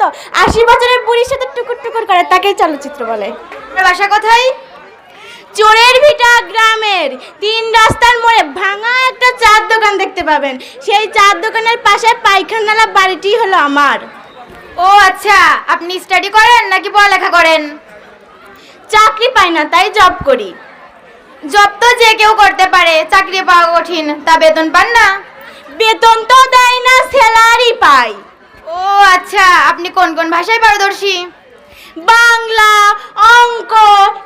মতো আশি বছরের বুড়ির সাথে টুকুর টুকুর করে তাকেই চলচ্চিত্র বলে। বাসা কোথায় চোরের ভিটা গ্রামের তিন রাস্তার মোড়ে ভাঙা একটা চার দোকান দেখতে পাবেন। সেই চার দোকানের পাশে পায়খানালা বাড়িটি হলো আমার। ও আচ্ছা আপনি স্টাডি করেন নাকি পড়ালেখা করেন? চাকরি পাই না তাই জব করি। জব তো যে কেউ করতে পারে চাকরি পাওয়া কঠিন তা বেতন পান না? বেতন তো দেয় না স্যালারি পাই ও আচ্ছা আপনি কোন কোন ভাষায় পারদর্শী? বাংলা, অঙ্ক,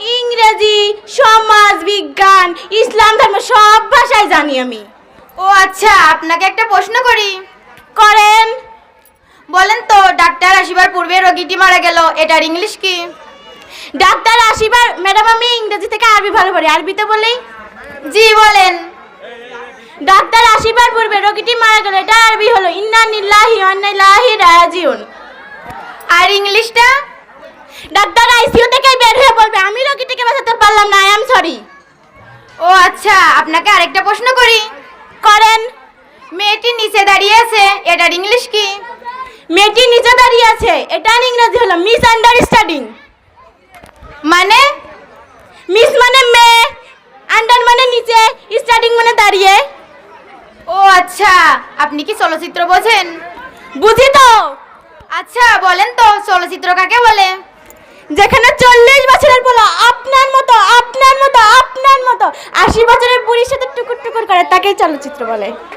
ইংরেজি, সমাজ, বিজ্ঞান, ইসলাম, ধর্ম, সব ভাষায় জানি আমি। ও আচ্ছা আপনাকে একটা প্রশ্ন করি। করেন। বলেন তো, ডাক্তার আসিবার পূর্বে রোগীটি মারা গেল, এটার ইংলিশ কি? ডাক্তার আসিবার, ম্যাডাম, আমি ইংরেজি থেকে আরবি ভালো পারি, আরবিতে বলি? জি, বলেন। ডাক্তার আসিবার পূর্বে রোগীটি মারা গেল, এটা আরবি হলো, ইন্না নিল্লাহি ওয়া ইন্না ইলাইহি রাজিউন। আর ইংলিশটা ডাক্তার আইসিইউ থেকে বের হয়ে বলবে আমি রোগীটিকে বাঁচাতে পারলাম না আই এম সরি। ও আচ্ছা আপনাকে আরেকটা প্রশ্ন করি। করেন। মেয়েটি নিচে দাঁড়িয়ে আছে এটার ইংলিশ কি? মেয়েটি নিচে দাঁড়িয়ে আছে এটা ইংরেজি হলো মিস আন্ডারস্ট্যান্ডিং। মানে? মিস মানে মেয়ে আন্ডার মানে নিচে স্টার্টিং মানে দাঁড়িয়ে। ও আচ্ছা আপনি কি চলচ্চিত্র বোঝেন? বুঝি চলচ্চিত্র কাকে বলে? যেখানে চল্লিশ বছরের বলো আপনার মতো আপনার মতো আপনার মতো আশি বছরের বুড়ির সাথে টুকুর টুকুর করে তাকেই চলচ্চিত্র বলে।